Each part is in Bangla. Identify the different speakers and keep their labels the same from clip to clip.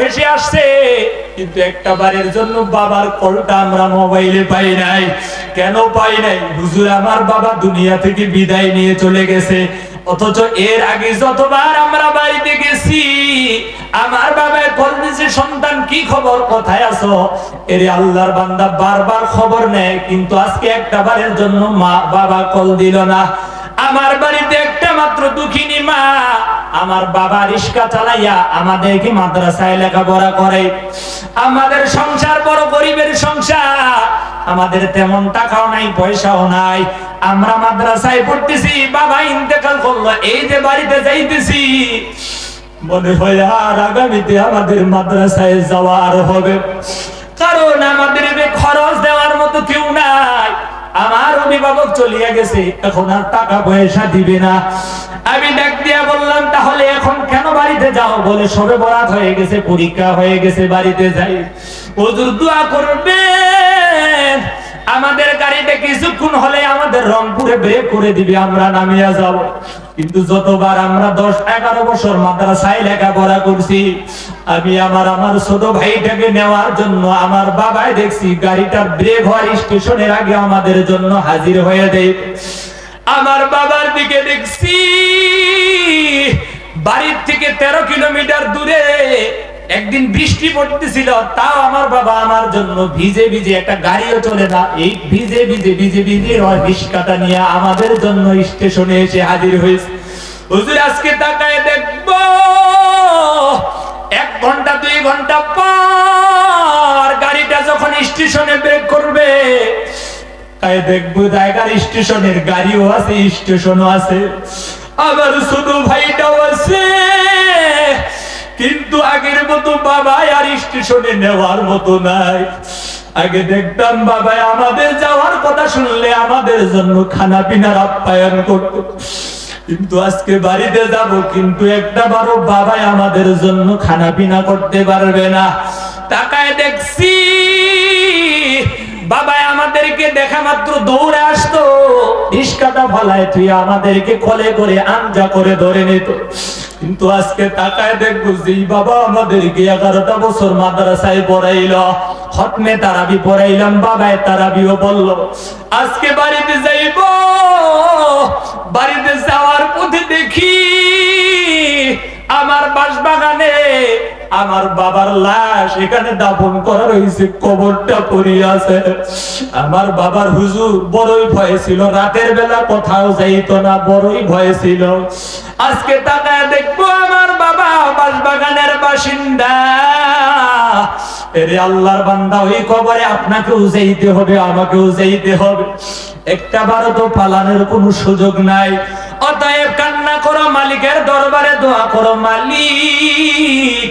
Speaker 1: ভেসে আসছে। কিন্তু একটা বারের জন্য বাবার কলটা আমরা মোবাইলে পাই নাই। কেন পাই নাই? হুজুর, আমার বাবা দুনিয়া থেকে বিদায় নিয়ে চলে গেছে। অথচ এর আগে যতবার আমরা বাড়িতে গেছি, আমার বাবা কল দিছে, সন্তান, কি খবর? কোথায় আছো? এরে আল্লাহর বান্দা বারবার খবর নেয়, কিন্তু আজকে একটা বারের জন্য মা, বাবা কল দিল না। আমার বাড়িতে একটা মাত্র দুঃখিনী মা আমার বাবা রিস্কা চালাইয়া আমাদেরকে মাদ্রাসায় লেখাপড়া করে। আমাদের সংসার বড় গরিবের সংসার। আমাদের তেমন টাকাও নাই, পয়সাও নাই। আমরা মাদ্রাসায় পড়তেছি, বাবা ইন্তেকাল করল, এই যে বাড়িতে যাইতেছি। মনে হয় আর আগামীতে আমাদের মাদ্রাসায় যাওয়ার হবে। কারণ আমাদের খরচ দেওয়ার মতো কেউ নাই। আমার অভিভাবক চলিয়া গেছে, এখন আর টাকা পয়সা দিবে না। আমি ডাক দিয়া বললাম, তাহলে এখন কেন বাড়িতে যাও? বলে, সবে বরাত হয়ে গেছে, পরীক্ষা হয়ে গেছে, বাড়িতে যাই। ওজুর দোয়া করবেন। আমাদের গাড়িটা কিছুক্ষণ হলে আমাদের রংপুরে ব্রেক করে দিবে, আমরা নামিয়া যাব। কিন্তু যতবার আমরা দশ, এগারো বছর মাদ্রাসায় লেখাপড়া করছি, আমি আমার আমার ছোট ভাইটাকে নেওয়ার জন্য আমার বাবাই দেখছি, গাড়িটা ব্রেক হওয়ার স্টেশনের আগে আমাদের জন্য হাজির হয়ে দেয়। আমার বাবার দিকে দেখছি, বাড়ির থেকে তেরো কিলোমিটার দূরে একদিন বৃষ্টি পড়তেছিল, তাও আমার বাবা আমার জন্য ভিজে ভিজে একটা গাড়িও চলে না। এই ভিজে ভিজে ভিজে ভিজে রিস্কাটা নিয়ে আমাদের জন্য স্টেশনে এসে হাজির হয়েছে। হুজুর, আজকে তাকায় দেখব, এক ঘণ্টা, দুই ঘণ্টা পর গাড়িটা যখন স্টেশনে ব্রেক করবে, তাই দেখব জায়গার স্টেশনের গাড়িও আছে, স্টেশনও আছে। আবার শুধু ভাইটাও আছে। কিন্তু আগের মতো বাবা আর স্টেশনে নেওয়ার মতো নাই। আগে দেখতাম বাবা আমাদের যাওয়ার কথা শুনলে আমাদের জন্য খানা পিনার আপ্যায়ন করতো। কিন্তু আজকে বাড়িতে যাব, কিন্তু একটা বারো বাবাই আমাদের জন্য খানা পিনা করতে পারবে না। টাকায় দেখছি বাবা আমাদেরকে দেখা মাত্র দৌড়ে আসতো। রিস্কাটা ফলায় তুই আমাদেরকে কলে করে আঞ্জা করে ধরে নিত। কিন্তু আজকে তাকায় দেখব যে বাবা আমাদেরকে এগারোটা বছর মাদ্রাসায় পড়াইল। হটমে তারাবি পড়াইলাম বাবায় তারাবিও বলল, আজকে বাড়িতে যাইব। বাড়িতে যাওয়ার পথে দেখি আমার বাবার লাশ এখানে দাফন করা রয়েছে কবরটা আছে। আমার বাবার হুজুর বড়ই ভয় ছিল, রাতের বেলা কোথাও যাইতো না, বড়ই ভয় ছিল। আজকে তাকায় দেখব আমার বাবা বাসবাগানের বাসিন্দা। এরে আল্লাহর বান্দা, ওই কবরে আপনাকেও যাইতে হবে, আমাকেও যাইতে হবে। একটা বারো তো পালানোর কোনো সুযোগ নাই। অতএব কান্না করো, মালিকের দরবারে দোয়া করো, মালিক।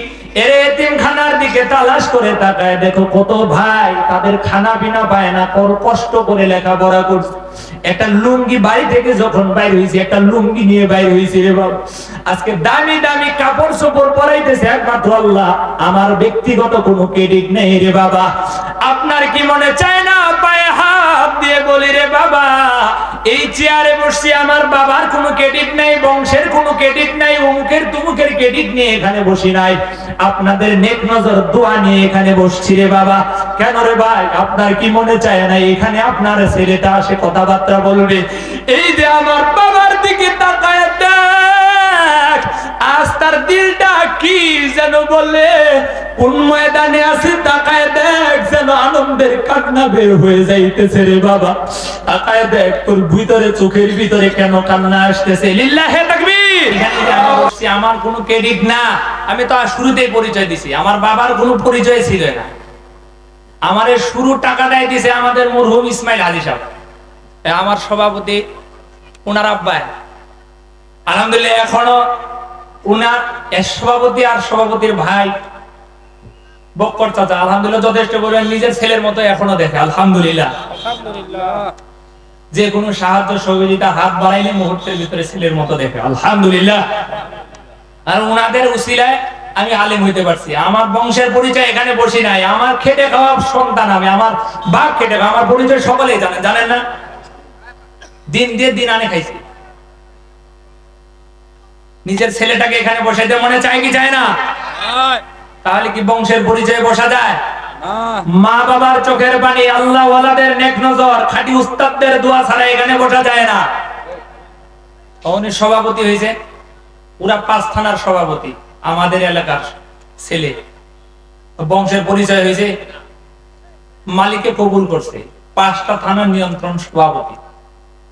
Speaker 1: দিকে তালাশ করে তাকায়, দেখো কত ভাই তাদের খানা পায় না, কর কষ্ট করে করছে। একটা লুঙ্গি বাড়ি থেকে যখন বাইর একটা লুঙ্গি নিয়ে বাইর আজকে দামি দামি কাপড় পরাইতেছে একমাত্র আল্লাহ, আমার ব্যক্তিগত কোনো ক্রেডিট নেই রে বাবা। আপনার কি মনে চায় না? পায়ে হাত দিয়ে বলি রে বাবা, এই চেয়ারে বসছি, আমার বাবার কোনো ক্রেডিট নাই, বংশের কোনো ক্রেডিট নাই, অমুকের তুমুকের ক্রেডিট নিয়ে এখানে বসি নাই। আপনাদের নেক নজর দোয়া নিয়ে এখানে বসছি রে বাবা। কেন রে ভাই? আপনার কি মনে চায় না? এখানে আপনার ছেলেটা আসে কথাবার্তা বলবে। এই যে আমার বাবার দিকে তাকায় আজ তার দিলটা কি যেন বলে, কোন ময়দানে আছে তাকায় দেখ, যেন আনন্দের কান্না বের হয়ে যাইতেছে রে বাবা। তাকায় দেখ, তোর ভিতরে, চোখের ভিতরে কেন কান্না আসতেছে? লিল্লাহে তাকবীর। আমার কোনো ক্রেডিট না। আমি তো শুরুতেই পরিচয় দিছি। আমার বাবার কোনো পরিচয় ছিল না। আমাদের শুরু টাকা দেয় দিছে আমাদের মরহুম ইসমাইল হাজি সাহেব। আমার সভাপতি আলহামদুলিল্লাহ, এখনও উনার সভাপতি আর সভাপতির ভাই বক্কর চাচা। আলহামদুলিল্লাহ, যথেষ্ট বলবেন নিজের ছেলের মতো এখনও দেখে। আলহামদুলিল্লাহ। যে কোনো সাহায্য সহযোগিতা হাত বাড়াইলে মুহূর্তের ভিতরে ছেলের মতো দেখে। আলহামদুলিল্লাহ। আর উনাদের উসিলায় আমি আলেম হইতে পারছি। আমার বংশের পরিচয় এখানে বসি নাই। আমার খেটে খাওয়া সন্তান আমি। আমার বাপ খেটে খাওয়া আমার পরিচয় সকলেই জানেন। জানেন না? দিন দিয়ে দিন আনে খাইছি। নিজের ছেলেটাকে এখানে বসাইতে মনে চায় কি চায় না? তাহলে কি বংশের পরিচয়ে বসা যায়? মা বাবার চোখের পানি আল্লাহ ওয়ালাদের নেক নজর খাঁটি উস্তাদদের দোয়া ছাড়া এখানে বসা যায় না। উনি সভাপতি হয়েছে। পুরা পাঁচ থানার সভাপতি আমাদের এলাকার ছেলে। বংশের পরিচয় হয়েছে। মালিকে কবুল করছে। পাঁচটা থানার নিয়ন্ত্রণ সভাপতি।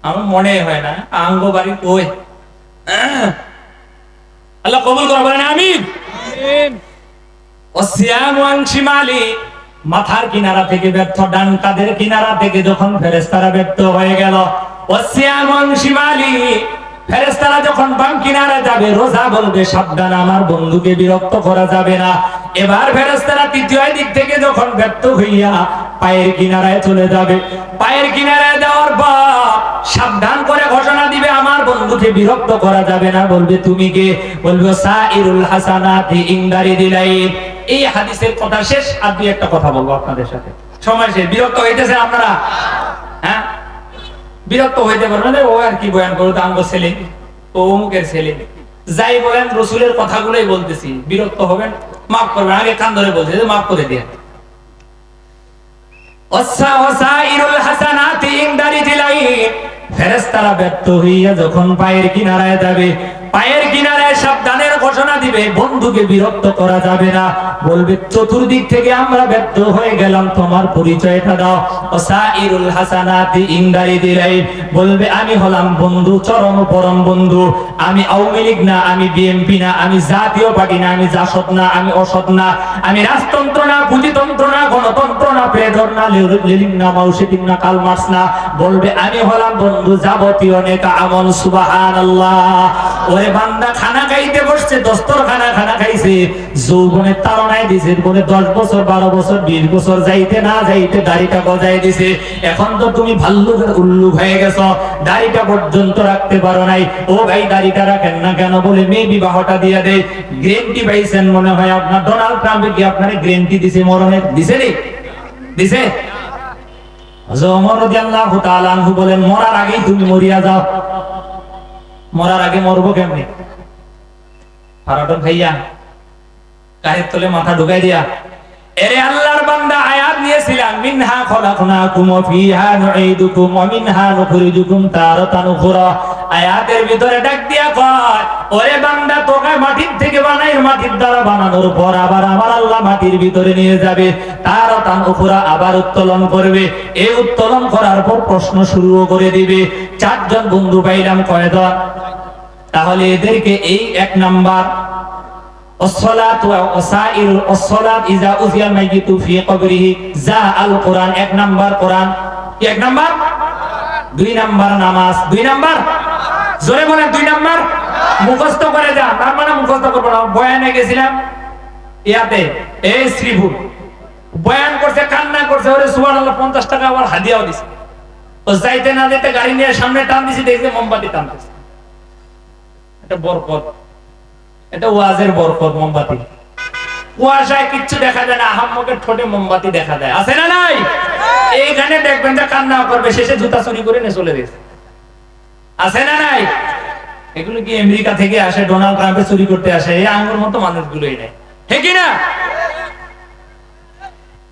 Speaker 1: আমার মনে হয় না আঙ্গ বাড়ি ওই আল্লাহ কবুল করো আমি ওসিয়াম ওয়ান শিমালি মাথার কিনারা থেকে ব্যর্থ, ডান কাদের কিনারা থেকে যখন ফেরেশতারা ব্যর্থ হয়ে গেল সাবধান পায়ের কিনারায় যাওয়ার সাবধান করে ঘোষণা দিবে, আমার বন্ধুকে বিরক্ত করা যাবে না, বলবে, তুমি কে? বলবে, সাইরুল ইনদারি দিলাই এই হাদিসের কথা শেষ, আর দুই একটা কথা বলব আপনাদের সাথে। সময় শেষ। বিরক্ত হইতেছে আপনারা? হ্যাঁ? বিরক্ত হইতে পারবেন ও আর কি বয়ান করো আঙ্গ ছেলে। ও অমুকের ছেলে। যাই বলেন, রসুলের কথাগুলোই বলতেছি। বিরক্ত হবেন, মাফ করবেন। আগে কান ধরে বলছে, যে মাফ করে দিয়ে। ফেরেস্তারা ব্যর্থ হইয়া যখন পায়ের কিনারায় যাবে, পায়ের কিনারায় সাবধানের ঘোষণা দিবে, বন্ধুকে বিরক্ত করা যাবে না। বলবে, চতুর্দিক থেকে আমরা ব্যর্থ হয়ে গেলাম, তোমার পরিচয়টা দাও। ওসাইরুল হাসানাতি ইনদারি দিলাই বলবে, আমি হলাম বন্ধু, চরম পরম বন্ধু। আমি আওয়ামী লীগ না, আমি বিএনপি না, আমি জাতীয় পার্টি না, আমি জাসদ না, আমি অসৎ না। আমি রাজতন্ত্র না, পুঁজিতন্ত্র না, গণতন্ত্র না প্রেডর না লিলিং না, মাউসিদিন না কালমার্স না। বলবে, আমি হলাম বন্ধু, যাবতীয় নেতা আমল, সুবহানাল্লাহ। ওরে বান্দা, খানা খাইতে বসছে দস্তর খানা খাইছে, যৌবনের দিছে, বলে দশ বছর, বারো বছর, বিশ বছর যাইতে না যাইতে দাড়িটা গজাই দিছে। এখন তো তুমি ভাল্লুকের উল্লুক হয়ে দাড়িটা পর্যন্ত রাখতে পারো নাই। ও ভাই, দাড়িটা রাখেন না কেন? বলে, মেয়ে বিবাহটা দিয়ে দেয় পাইছেন মনে হয় আপনার, ডোনাল্ড কি আপনার দিছে দিছে নি? দিছে? মরার আগেই তুমি মরিয়া যাও। মরার আগে মরবো কেমনে? খাইয়া গায়ের তলে মাথা ঢুকাই দিয়া, এরে আল্লাহর বান্দা, আয়াত নিয়েছিলাম, মিনহা ফিহা ওয়া মিনহা নুখরিজুকুম আয়াতের ভিতরে ডাক দিয়া কয়, ওরে বান্দা, তোকে মাটির থেকে মাটির দ্বারা বানানোর পর আবার আমার আল্লাহ মাটির ভিতরে নিয়ে যাবে, তারাতান আবার উত্তোলন করবে। এই উত্তোলন করার পর প্রশ্ন শুরু করে দিবে। চারজন বন্ধু পাইলাম কয়জন? তাহলে এদেরকে এই এক নাম্বার। দুই নামাজ। দুই দুই মানে বয়ানে গেছিলাম ইয়াতে বয়ান করছে, কান্না করছে। পঞ্চাশ টাকা আবার হাদিয়াও দিছে। যাইতে না যেতে গাড়ি নিয়ে সামনে টান দিছি, দেখছে মোমবাতি টান দিছে এটা বরকত। এটা ওয়াজের বরকত মোমবাতি। কুয়াশায় কিচ্ছু দেখা যায় না আহাম্মকের ঠোঁটে মোমবাতি দেখা যায়। আছে না নাই? এইখানে দেখবেন যে কান্না করবে শেষে জুতা চুরি করে নিয়ে চলে গেছে। আছে না নাই? এগুলো কি আমেরিকা থেকে আসে ডোনাল্ড ট্রাম্পে চুরি করতে আসে এই আঙ্গুর মতো মানুষগুলোই নেই ঠিক না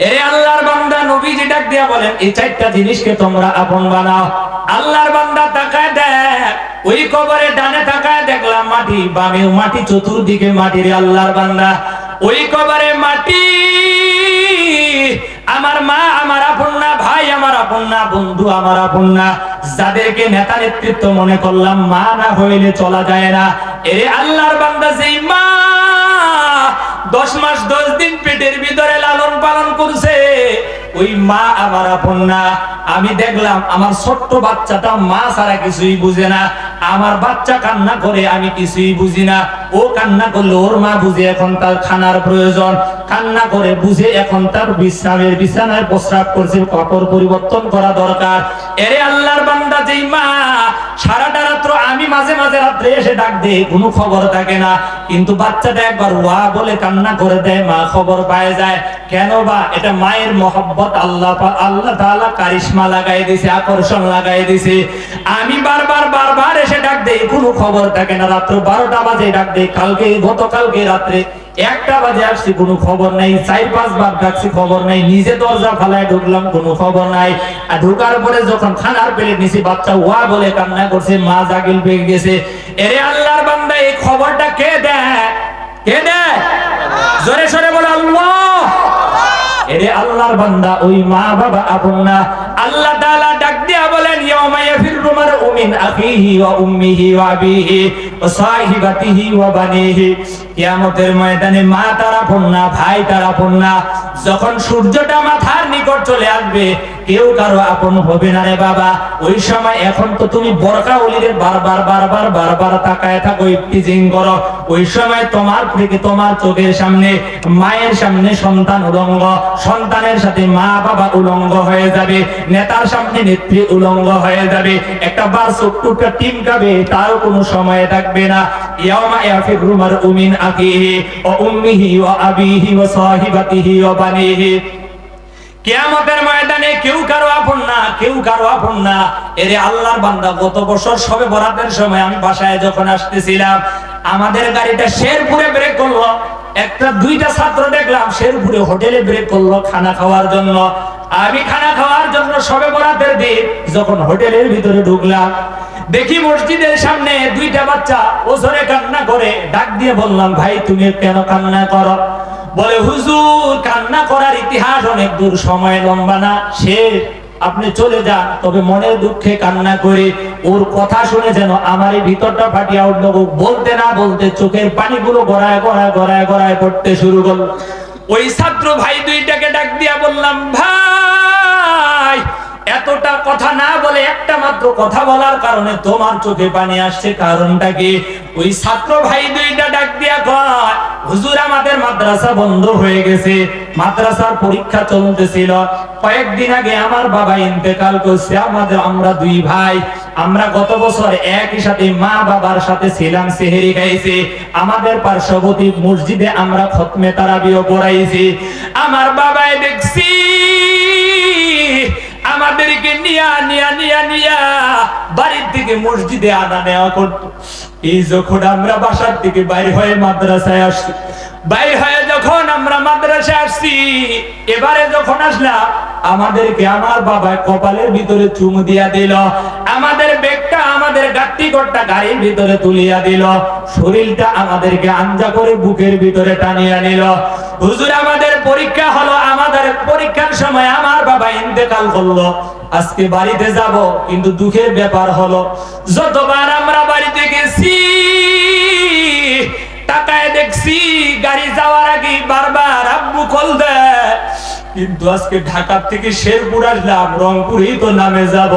Speaker 1: এরে আল্লাহর বান্দা নবীজি ডাক দিয়া বলেন এই চারটা জিনিসকে তোমরা আপন বানাও। আল্লাহর বান্দা তাকায় দেখ ওই কবরে ডানে তাকায় দেখলাম মাটি বামে মাটি, চতুর্দিকে মাটি রে আল্লাহর বান্দা। ওই কবরে মাটি, আমার মা, আমার আপন না, ভাই আমার আপন না, বন্ধু আমার আপন না। যাদেরকে নেতা নেতৃত্ব মনে করলাম, মা না হইলে চলা যায় না। এরে আল্লাহর বান্দা যেই মা, দশ মাস দশ দিন পেটের ভিতরে লালন পালন করছে ওই মা আমার আপন না। আমি দেখলাম আমার ছোট্ট বাচ্চাটা মা ছাড়া কিছুই বুঝে না। আমার বাচ্চা কান্না করে আমি কিছুই বুঝি না। ও কান্না করলে ওর মা বুঝে এখন তার খানার প্রয়োজন। কান্না করে বুঝে এখন তার বিশ্রামের বিছানায় প্রস্রাব করছে কাপড় পরিবর্তন করা দরকার। এরে আল্লাহর বান্দা, যেই মা, সারাটা রাত্র আমি মাঝে মাঝে রাত্রে এসে ডাক দেয় কোনো খবর থাকে না। কিন্তু বাচ্চাটা একবার ওয়া বলে কান্না করে দেয়, মা খবর পায় যায়। কেন বা? এটা মায়ের মহব্বত, আল্লাহ আল্লাহ তাআলা কারিশমা লাগাই দিছে, আকর্ষণ লাগাই দিছে। আমি বারবার বারবার এসে ডাক দেই কোনো খবর থাকে না। রাত্র বারোটা বাজে ডাক দেই কালকে, গতকালকে রাত্রে একটা বাজে আসছি, কোনো খবর নাই। চার, পাঁচ বার ডাকছি, খবর নাই। নিজে দরজা ফালায় ঢুকলাম, কোনো খবর নাই। আর ঢুকার পরে যখন খানার প্লেট নিছি, বাচ্চা ওয়া বলে কান্না করছে, মা জাগিল পেয়ে গেছে। এরে আল্লাহর বান্দা, এই খবরটা কে দেয়? কে দেয়? জোরে সরে বলে, আল্লাহ! এরে আল্লাহর বান্দা, ওই মা বাবা আপন না। আল্লাহ তাআলা ডাক দিয়া বলেন ইয়াউমা ইয়াফিরু মারউ মিন আখিহি ওয়া উম্মিহি ওয়া আবিহি ওয়া সাহিবাতিহি ওয়া বানিহি। কিয়ামতের ময়দানে মা তার না ভাই তার না যখন সূর্যটা মাথার নিকট চলে আসবে, কেউ কারও আপন হবে না রে বাবা। ওই সময় এখন তো তুমি বরকা ওলিদের বারবার বারবার বারবার তাকায় থাকো টিজিং করো। ওই সময় তোমার থেকে তোমার চোখের সামনে মায়ের সামনে সন্তান উলঙ্গ, সন্তানের সাথে মা বাবা উলঙ্গ হয়ে যাবে, নেতার সামনে নেত্রী উলঙ্গ হয়ে যাবে একটা বার চোখটা টিম গাবে তারও কোনো সময় থাকবে না। ইয়ামা উমিন আকিহি ও উম্মিহি আবিহি সাহিবাতিহি বানিহি। ময়দানে কেউ কারও আপন না, কেউ কারও আপন না। এরে আল্লাহর বান্দা গত বছর সবে বরাতের সময় আমি বাসায় যখন আসতেছিলাম আমাদের গাড়িটা শেরপুরে ব্রেক করল। একটা, দুইটা ছাত্র দেখলাম শেরপুরে হোটেলে ব্রেক করল খানা খাওয়ার জন্য। আমি খানা খাওয়ার জন্য সবে বরাতের দিন যখন হোটেলের ভিতরে ঢুকলাম, দেখি মসজিদের সামনে দুইটা বাচ্চা ওসরে কান্না করে ডাক দিয়ে বললাম, ভাই, তুমি কেন কান্না করো? বলে, হুজুর, কান্না করার ইতিহাস অনেক দূর, সময় লম্বা না, সে আপনি চলে যান, তবে মনের দুঃখে কান্না করে ওর কথা শুনে যেন আমার এই ভিতরটা ফাটিয়া উঠল বলতে না বলতে চোখের পানিগুলো গড়ায় গড়ায় গড়ায় গড়ায় পড়তে শুরু করল। ওই ছাত্র ভাই দুইটাকে ডাক দিয়া বললাম, ভাই এতটা কথা না বলে একটা মাত্র কথা বলার কারণে তোমার চোখে পানি আসছে। কারণটা কি? ওই ছাত্র ভাই দুইটা ডাক দিয়া কয়, হুজুর, আমাদের মাদ্রাসা বন্ধ হয়ে গেছে। মাদ্রাসার পরীক্ষা চলতেছিল। কয়েকদিন আগে আমার বাবা ইন্তেকাল করছে। আমাদের আমরা দুই ভাই। আমরা গত বছর একই সাথে মা বাবার সাথে ছিলাম, সেহেরি খাইছি। আমাদের পার্শ্ববর্তী মসজিদে আমরা খতমে তারাবিও পড়াইছি। আমার বাবাই দেখছি আমাদেরকে নিয়া নিয়া নিয়া নিয়া বাড়ির থেকে মসজিদে আনা নেওয়া করতো। এই যখন আমরা বাসার থেকে বাইরে হয়ে মাদ্রাসায় আসছি, বাইরে হয়ে যখন আমরা মাদ্রাসায় আসছি, এবারে যখন আসলাম, আমাদেরকে আমার বাবা কপালের ভিতরে চুমু দিয়া দিল, আমাদের বেগটা আমাদের গাট্টি গট্টা গাড়ির ভিতরে তুলিয়া দিল, শরীরটা আমাদেরকে আঞ্জা করে বুকের ভিতরে টানিয়া নিল। হুজুর, আমাদের পরীক্ষা হলো, আমাদের পরীক্ষার সময় আমার বাবা ইন্তেকাল করল। আজকে বাড়িতে যাব, কিন্তু দুঃখের ব্যাপার হলো, যতবার আমরা বাড়িতে গেছি টাকায় দেখছি, গাড়ি যাওয়ার আগে বারবার আব্বু কল দেয়। কিন্তু আজকে ঢাকার থেকে শেরপুর আসলাম, রংপুরেই তো নামে যাব।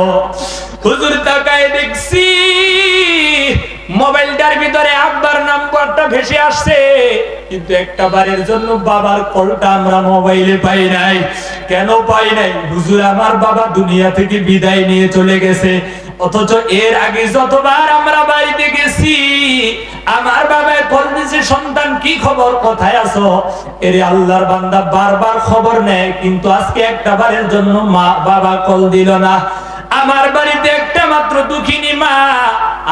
Speaker 1: হুজুর টাকায় দেখছি, মোবাইলটার ভিতরে আব্বার নাম্বারটা ভেসে আসছে। কিন্তু একটা বারের জন্য বাবার কলটা আমরা মোবাইলে পাই নাই। কেন পাই নাই? হুজুর, আমার বাবা দুনিয়া থেকে বিদায় নিয়ে চলে গেছে। অথচ এর আগে যতবার আমরা বাড়িতে গেছি, আমার বাবায় কল দিছে, সন্তান, কি খবর? কোথায় আছো? এর আল্লাহর বান্দা বারবার খবর নেয়, কিন্তু আজকে একটা বারের জন্য মা বাবা কল দিল না। আমার বাড়িতে একটা মাত্র দুঃখিনী মা।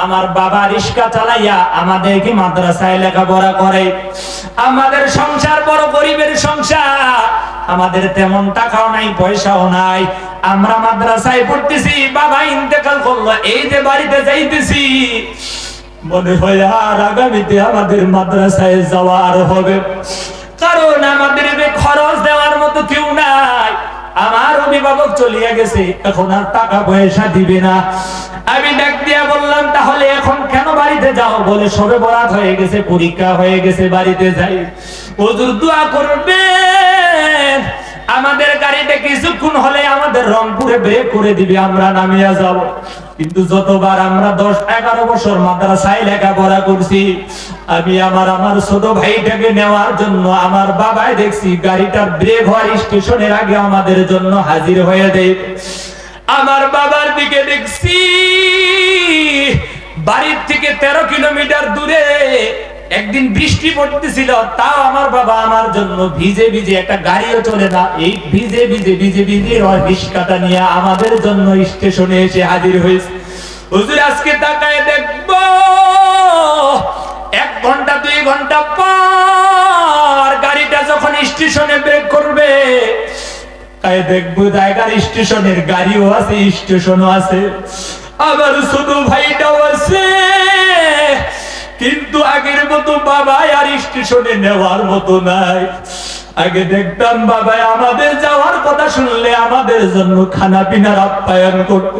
Speaker 1: আমার বাবা রিস্কা চালাইয়া আমাদেরকে মাদ্রাসায় লেখাপড়া করে। আমাদের সংসার বড় গরিবের সংসার। আমাদের তেমন টাকাও নাই, পয়সাও নাই। আমরা মাদ্রাসায় পড়তেছি, বাবা ইন্তেকাল করল, এই যে বাড়িতে যাইতেছি। মনে হয় আর আগামীতে আমাদের মাদ্রাসায় যাওয়া আর হবে। কারণ আমাদের খরচ দেওয়ার মতো কেউ নাই। আমার অভিভাবক চলিয়া গেছে, এখন আর টাকা পয়সা দিবে না। আমি ডাক দিয়া বললাম, তাহলে এখন কেন বাড়িতে যাও? বলে, সবে বরাত হয়ে গেছে, পরীক্ষা হয়ে গেছে, বাড়িতে যাই। ওজুর দোয়া করবে, আমাদের গাড়িতে কিছুক্ষণ হলে আমাদের রংপুরে ব্রেক করে দিবে, আমরা নামিয়া যাব। কিন্তু যতবার আমরা দশ, এগারো বছর মাদ্রাসায় লেখাপড়া করছি, আমি আমার আমার ছোট ভাইটাকে নেওয়ার জন্য আমার বাবাই দেখছি গাড়িটা ব্রেক হওয়ার স্টেশনের আগে আমাদের জন্য হাজির হয়ে দেয় আমার বাবার দিকে দেখছি, বাড়ির থেকে তেরো কিলোমিটার দূরে একদিন বৃষ্টি পড়তেছিল, তাও আমার বাবা আমার জন্য ভিজে ভিজে একটা গাড়িও চলে না এই ভিজে ভিজে ভিজে ভিজে রিস্কাটা নিয়ে আমাদের জন্য স্টেশনে এসে হাজির হয়েছে। হুজুর, আজকে তাকায় দেখব, এক ঘণ্টা, দুই ঘণ্টা পর গাড়িটা যখন স্টেশনে ব্রেক করবে, তাই দেখব জায়গার স্টেশনের গাড়িও আছে, স্টেশনও আছে। আবার শুধু ভাইটাও আছে। কিন্তু আগের মতো বাবা আর স্টেশনে নেওয়ার মতো নাই। আগে দেখতাম বাবা আমাদের যাওয়ার কথা শুনলে আমাদের জন্য খানা পিনার আপ্যায়ন করত।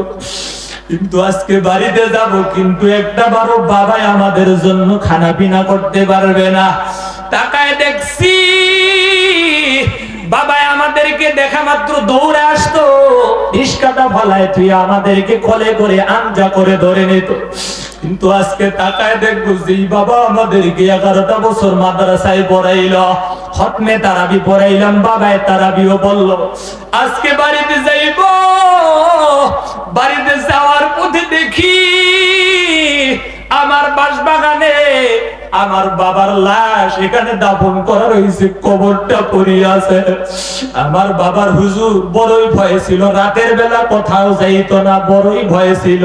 Speaker 1: কিন্তু আজকে বাড়িতে যাব, কিন্তু একটা বারো বাবাই আমাদের জন্য খানা পিনা করতে পারবে না। তাকায় দেখছি বাবা আমাদেরকে দেখা মাত্র দৌড়ে আসতো। রিস্কাটা ফলায়, তুই আমাদেরকে কলে করে আঞ্জা করে ধরে নিত। কিন্তু আজকে তাকায় দেখব যে বাবা আমাদেরকে এগারোটা বছর মাদ্রাসায় পড়াইল। হতমে তারাবি পড়াইলাম বাবায় তারাবিও বলল, আজকে বাড়িতে যাইব। বাড়িতে যাওয়ার পথে দেখি আমার বাসবাগানে আমার বাবার লাশ এখানে দাফন করা রয়েছে কবরটা পড়িয়ে আছে। আমার বাবার হুজুর বড়ই ভয় ছিল, রাতের বেলা কোথাও যাইতো না, বড়ই ভয় ছিল।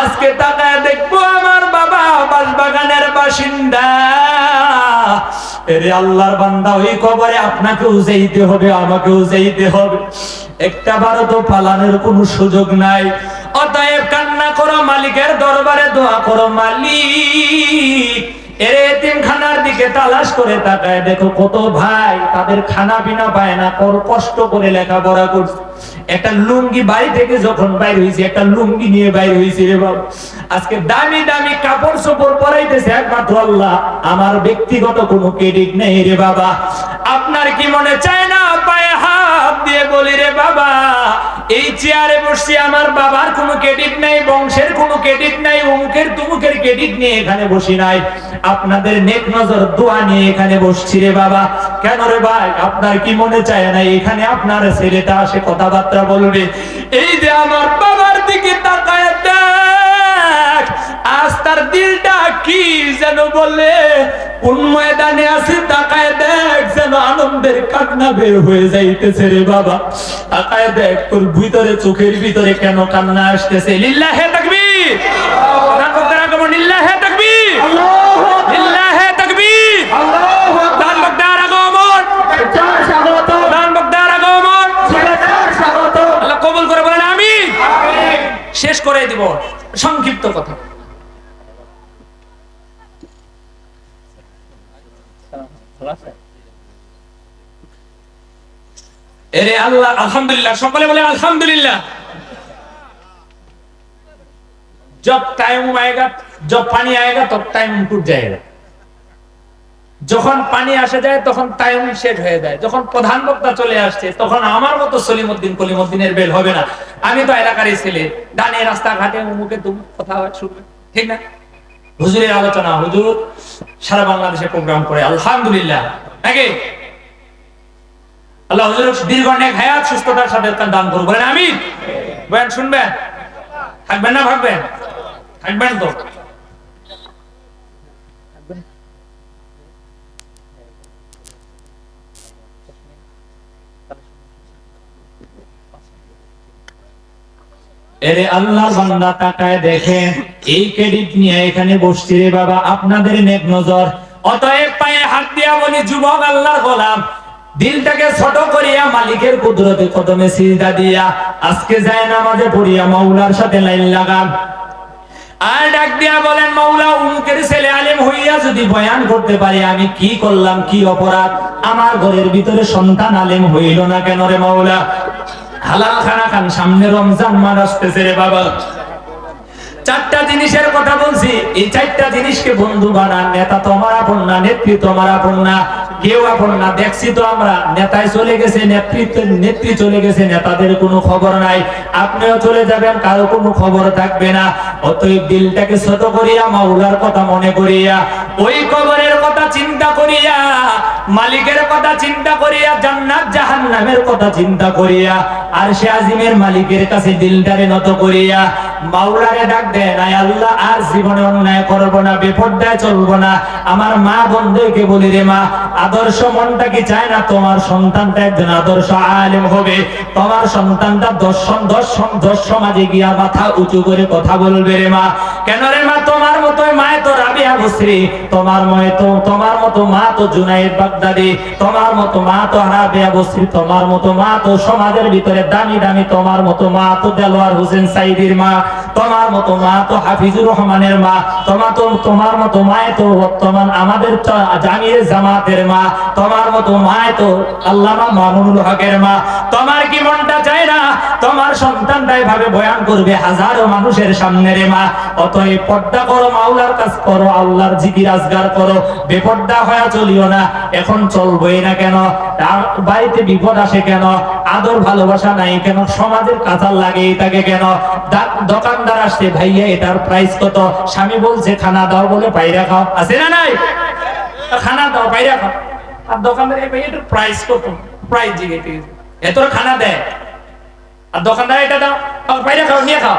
Speaker 1: আজকে তাকায় দেখব আমার বাবা বাসবাগানের বাসিন্দা। এরে আল্লাহর বান্দা, ওই কবরে আপনাকেও যাইতে হবে, আমাকেও যাইতে হবে। একটা বারো তো পালানোর কোনো সুযোগ নাই। অতএব করো মালিকের দরবারে দোয়া করো, মালিক। দিকে তালাশ করে তাকায়, দেখো কত ভাই তাদের খানা পায় না, কর কষ্ট করে একটা লুঙ্গি বাড়ি থেকে যখন বাইর একটা লুঙ্গি নিয়ে বাইর রে বাবা আজকে দামি দামি কাপড় চোপড় পরাইতেছে একমাত্র আল্লাহ। আমার ব্যক্তিগত কোনো ক্রেডিট নেই রে বাবা। আপনার কি মনে চায় না, পায়ে হাত দিয়ে বলি রে বাবা এই চেয়ারে বসছি আমার বাবার কোনো ক্রেডিট নাই, বংশের কোনো ক্রেডিট নাই, অমুকের তুমুকের ক্রেডিট নিয়ে এখানে বসি নাই। আপনাদের নেক নজর, দোয়া নিয়ে এখানে বসছি রে বাবা। কেন রে ভাই, আপনার কি মনে চায় না? এখানে আপনার ছেলেটা আসে কথাবার্তা বলবে। এই যে আমার বাবার দিকে তাকায় দেখ আজ তার দিলটা কি যেন বলে? কোন ময়দানে আছে তাকায় দেখ যেন আনন্দের কান্না বের হয়ে যাইতেছে রে বাবা। তাকায় দেখ তোর ভিতরে, চোখের ভিতরে কেন কান্না আসতেছে? রাখো রাখো লিল্লাহে শেষ করে দিব, সংক্ষিপ্ত কথা। এরে আল্লাহ, আলহামদুলিল্লাহ। সকলে বলে আলহামদুলিল্লাহ। জব টাইম আয়েগা জব পানি আয়েগা তব টাইম টুট যায়গা যখন পানি আসে যায়, তখন টাইম শেষ হয়ে যায়। যখন প্রধান বক্তা চলে আসছে, তখন আমার মতো সলিমুদ্দিন কলিমুদ্দিনের বেল হবে না। আমি তো এলাকারই ছেলে। ডানে রাস্তাঘাটে মুখে তুমি কথা শুনবে। ঠিক না? হুজুরের আলোচনা, হুজুর সারা বাংলাদেশে প্রোগ্রাম করে। আলহামদুলিল্লাহ। নাকি? আল্লাহ হুজুর দীর্ঘ অনেক হায়াত, সুস্থতার সাথে দান করব বলেন আমি বয়ান শুনবেন? থাকবেন না, ভাববেন? থাকবেন তো? এরে আল্লাহ, বান্দা তাকায় দেখেন, এই ক্রেডিট নিয়ে এখানে বসছি রে বাবা, আপনাদের নেক নজর। অতএব পায়ে হাত দিয়া বলি, যুবক আল্লাহর গোলাম দিলটাকে ছোট করিয়া মালিকের কুদরতে কদমে সিজদা দিয়া। আজকে যায় নামাজে পড়িয়া মাওলার সাথে লাইন লাগান। আর ডাক দিয়া বলেন, মাওলা, উমুকের ছেলে আলেম হইয়া যদি বয়ান করতে পারি, আমি কি করলাম? কি অপরাধ? আমার ঘরের ভিতরে সন্তান আলেম হইল না কেন রে মাওলা? হালাল খানা খান, সামনে রমজান মাস আসতেছে রে বাবা। চারটা জিনিসের কথা বলছি। এই চারটা জিনিসকে বন্ধু বানান নেতা তোমার আপন না, নেত্রী তোমার আপন না, কেউ আপন না। দেখছি তো আমরা নেতায় চলে গেছে, নেতৃত্ব, নেত্রী চলে গেছে, নেতাদের কোনো খবর নাই। আপনিও চলে যাবেন, কারও কোনো খবর থাকবে না। অতএব দিলটাকে ছোট করিয়া, মাওলার কথা মনে করিয়া, ওই কবরের কথা চিন্তা করিয়া, মালিকের কথা চিন্তা করিয়া, জান্নাত জাহান্নামের কথা চিন্তা করিয়া, আর সে আজিমের মালিকের কাছে দিলটারে নত করিয়া মাওলারে ডাক দেয় নাই আল্লাহ আর জীবনে অন্যায় করব না বেপর্দায় চলবো না। আমার মা বন্ধুকে বলি রে মা, আদর্শ মনটা কি চায় না তোমার সন্তানটা একজন আদর্শ আলেম হবে? তোমার সন্তানটা দর্শন দর্শন দশ সমাজে গিয়া মাথা উঁচু করে কথা বলবে রে মা। কেন রে মা, তোমার মতো মায় তো রাবিয়া বসরি। তোমার ময় তো, তোমার মতো মা তো জুনাইদ বাগদাদি। তোমার মতো মা তো রাবিয়া বসরি। তোমার মতো মা তো সমাজের ভিতরে দামি দামি, তোমার মতো মা তো দেলোয়ার হোসেন সাইদির মা। তোমার মতো মা তো হাফিজুর রহমানের মা তোমার তো, তোমার মতো মায় তো বর্তমান আমাদের জামির জামাতের মা, তোমার মতো মায় তো আল্লামা মামুনুল হকের মা। তোমার কি মনটা চায় না? তোমার সন্তানটা এভাবে বয়ান করবে হাজারো মানুষের সামনে রে মা। অতএব পর্দা করো, মাওলার কাজ করো, আল্লাহর জিকির আজগার করো। বেপর্দা হয়ে চলিও না। এখন চলবই না কেন? তার বাড়িতে বিপদ আসে কেন? আদর ভালোবাসা নাই কেন? সমাজের কাতার লাগে তাকে কেন? দোকানদার আসছে, ভাইয়া, এটার প্রাইস কত? স্বামী বলছে, খানা দাও বলে পাইরা খাও। আছে না নাই? খানা দাও পাইরা খাও। আর দোকানদার এই ভাই এটার প্রাইস কত? প্রাইস জিজ্ঞেস এত খানা দেয় আর দোকানদার এটা দাও। বাইরে খাও, নিয়ে খাও।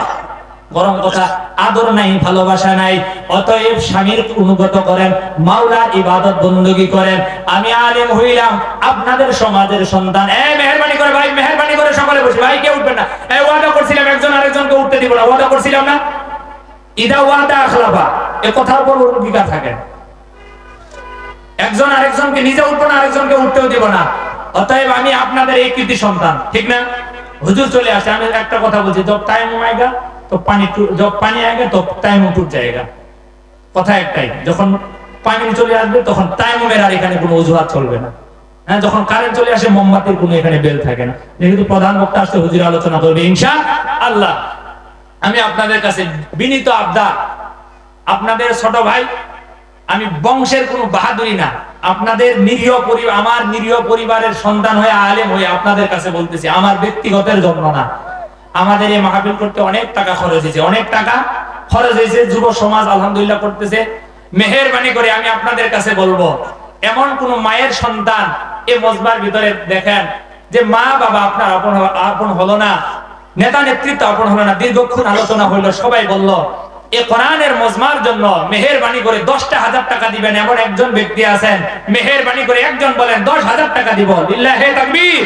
Speaker 1: গরম কথা আদর নাই, ভালোবাসা নাই। অতএব স্বামীর অনুগত করেন মাওলার ইবাদত বন্দী করেন। আমি আলেম হইলাম, আপনাদের সমাজের সন্তান। এ, মেহরবানি করে ভাই, মেহরবানি করে সকালে বসে। ভাই, কে উঠবেন না? এ, ওয়াদা করছিলাম, একজন আরেকজনকে উঠতে দিব না, ওয়াদা করছিলাম না। ইদা ওয়াদা আখলাফা। এ কথার উপর অঙ্গীকার থাকে। একজন আরেকজনকে নিজে উঠবো না, আরেকজনকে উঠতেও দিব না। অতএব আমি আপনাদের এই কৃতি সন্তান, ঠিক না? হুজুর চলে আসে, আমি একটা কথা বলছি জব টাইম আয়েগা তো পানি জব পানি আয়েগা তো টাইম টুট জায়গা। কথা একটাই, যখন পানি চলে আসবে তখন টাইম আর এখানে কোনো অজুহাত চলবে না। হ্যাঁ যখন কারেন্ট চলে আসে মোমবাতির কোনো এখানে বেল থাকে না। যেহেতু প্রধান বক্তা আসতে হুজুর আলোচনা করবে ইনশা আল্লাহ আমি আপনাদের কাছে বিনীত আবদার, আপনাদের ছোট ভাই, আমি বংশের কোনো বাহাদুরি না। আপনাদের নিরীহ পরিবার আমার নিরীহ পরিবারের সন্তান হয়ে, আলেম হয়ে আপনাদের কাছে বলতেছি, আমার ব্যক্তিগতের জন্য না। আমাদের এই মাহফিল করতে অনেক টাকা খরচ হয়েছে, অনেক টাকা খরচ হয়েছে। যুব সমাজ আলহামদুলিল্লাহ করতেছে। মেহেরবানি করে আমি আপনাদের কাছে বলব, এমন কোন মায়ের সন্তান এ মজবার ভিতরে দেখেন যে মা বাবা আপনার আপন আপন হলো না, নেতা নেতৃত্ব আপন হলো না, দীর্ঘক্ষণ আলোচনা হইল, সবাই বলল, এ কোরআনের মজমার জন্য মেহেরবানি করে দশটা হাজার টাকা দিবেন এমন একজন ব্যক্তি আছেন, মেহেরবানি করে একজন বলেন, দশ হাজার টাকা দিব। লিল্লাহে তাকবীর।